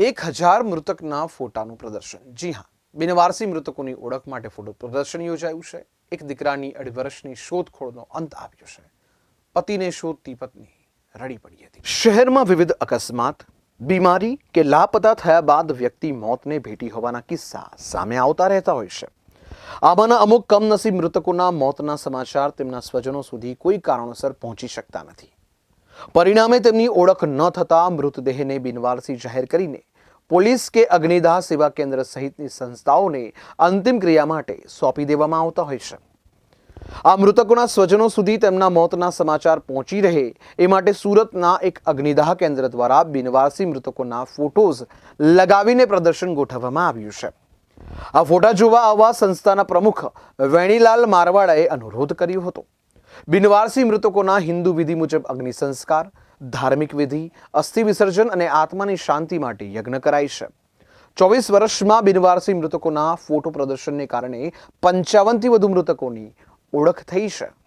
એક હજાર મૃતકના ફોટાનું પ્રદર્શન. જી હા, બિનવારસી મૃતકોની ઓળખ માટે ફોટો પ્રદર્શન યોજાયું છે. એક દીકરાની અઢી વર્ષની શોધખોળનો અંત આવ્યો છે. પતિને શોધતી પત્ની રડી પડી હતી. શહેરમાં વિવિધ અકસ્માત, બીમારી કે લાપતા થયા બાદ વ્યક્તિ મોતને ભેટી હોવાના કિસ્સા સામે આવતા રહેતા હોય છે. આમાંના અમુક કમનસીબ મૃતકોના મોતના સમાચાર તેમના સ્વજનો સુધી કોઈ કારણોસર પહોંચી શકતા નથી. પરિણામે તેમની ઓળખ ન થતા મૃતદેહને બિનવારસી જાહેર કરીને પોલીસ કે અગ્નિદાહ સેવા કેન્દ્ર સહિતની સંસ્થાઓને અંતિમ ક્રિયા માટે સોંપી દેવામાં આવતા હોય છે. આ મૃતકોના સ્વજનો સુધી તેમના મોતના સમાચાર પહોંચી રહે એ માટે સુરતના એક અગ્નિદાહ કેન્દ્ર દ્વારા બિનવારસી મૃતકોના ફોટોઝ લગાવીને પ્રદર્શન ગોઠવવામાં આવ્યું છે. આ ફોટા જોવા આવવા સંસ્થાના પ્રમુખ વેણીલાલ મારવાડાએ અનુરોધ કર્યો હતો. બિનવારસી મૃતકોના હિન્દુ વિધિ મુજબ અગ્નિ સંસ્કાર ધાર્મિક વિધિ, અસ્થિ વિસર્જન અને આત્માની શાંતિ માટે યજ્ઞ કરાય છે. ચોવીસ વર્ષમાં બિનવારસી મૃતકોના ફોટો પ્રદર્શનને કારણે પંચાવનથી વધુ મૃતકોની ઓળખ થઈ છે.